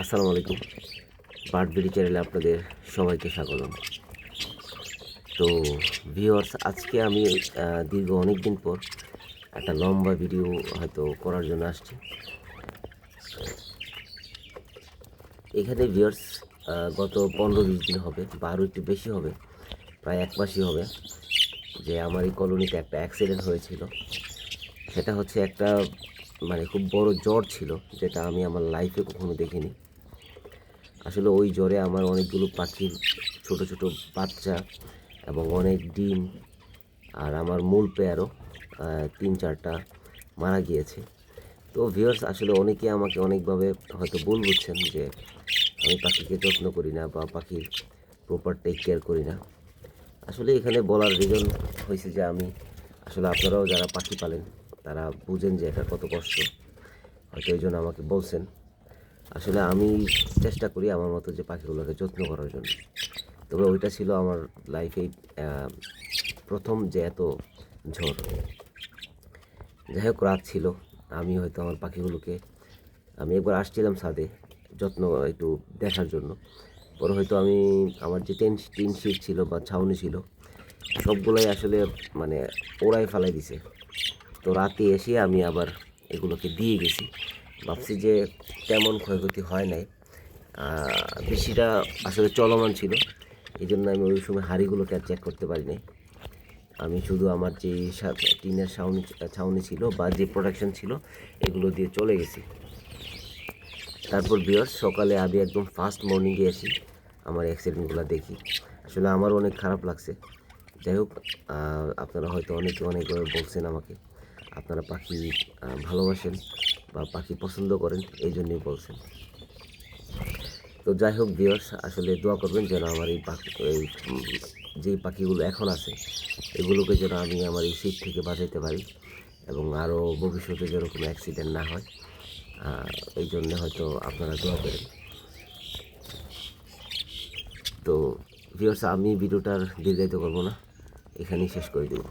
আসসালামু আলাইকুম। Bird BD চ্যানেলে আপনাদের সবাইকে স্বাগতম। তো ভিউয়ার্স আজকে আমি দীর্ঘ অনেক দিন পর একটা লম্বা ভিডিও হয়তো করার জন্য আসছি। এখানে ভিউয়ার্স গত পনেরো বিশ দিন হবে বা আরও একটু বেশি হবে, প্রায় এক মাসই হবে যে আমার এই কলোনিতে একটা অ্যাক্সিডেন্ট হয়েছিল। সেটা হচ্ছে একটা মানে খুব বড় জ্বর ছিল, যেটা আমি আমার লাইফে কখনো দেখিনি। আসলে ওই জ্বরে আমার অনেকগুলো পাখির ছোট ছোট বাচ্চা এবং অনেক ডিম আর আমার মূল পেয়ারও তিন চারটা মারা গিয়েছে। তো ভিউয়ার্স আসলে অনেকে আমাকে অনেকভাবে হয়তো ভুল বুঝছেন যে আমি পাখিকে যত্ন করি না বা পাখির প্রপার টেক কেয়ার করি না। আসলে এখানে বলার রিজন হয়েছে যে আমি, আসলে আপনারাও যারা পাখি পালেন তারা বুঝেন যে এটা কত কষ্ট। হয়তো এই জন্য আমাকে বলছেন। আসলে আমি চেষ্টা করি আমার মতো যে পাখিগুলোকে যত্ন করার জন্য। তবে ওইটা ছিল আমার লাইফে প্রথম যে এত ঝড়। যাই হোক, রাত ছিল। আমি হয়তো আমার পাখিগুলোকে, আমি একবার আসছিলাম ছাদে যত্ন একটু দেখার জন্য। পরে হয়তো আমি, আমার যে টেন, টিন শিট ছিল বা ছাউনি ছিল, সবগুলোই আসলে মানে ওরাই ফালাই দিছে। তো রাতে এসে আমি আবার এগুলোকে দিয়ে গেছি। ভাবছি যে তেমন ক্ষয়ক্ষতি হয় নাই। বেশিটা আসলে চলমান ছিল। এই জন্য আমি ওই সময় হাঁড়িগুলোকে আর চেক করতে পারি নাই আমি শুধু আমার যে টিনের ছাউনি ছাউনি ছিল বা যে প্রোডাকশন ছিল, এগুলো দিয়ে চলে গেছি। তারপর বিয়ার সকালে আমি একদম ফার্স্ট মর্নিংয়ে এসি আমার অ্যাক্সিডেন্টগুলো দেখি। আসলে আমারও অনেক খারাপ লাগছে। যাই হোক আপনারা হয়তো অনেকে অনেকভাবে বলছেন আমাকে। আপনারা পাখি ভালোবাসেন বা পাখি পছন্দ করেন, এই জন্যই বলছেন। তো যাই হোক ভিউয়ার্স আসলে দোয়া করবেন যেন আমার এই পাখি, এই যে পাখিগুলো এখন আছে, এগুলোকে যেন আমি আমার এই শীত থেকে বাঁচাইতে পারি এবং আরও ভবিষ্যতে যেন কোনো অ্যাক্সিডেন্ট না হয়। এই জন্য হয়তো আপনারা দোয়া করেন। তো ভিউয়ার্স আমি ভিডিওটার দীর্ঘায়িত করব না, এখানেই শেষ করে দেবো।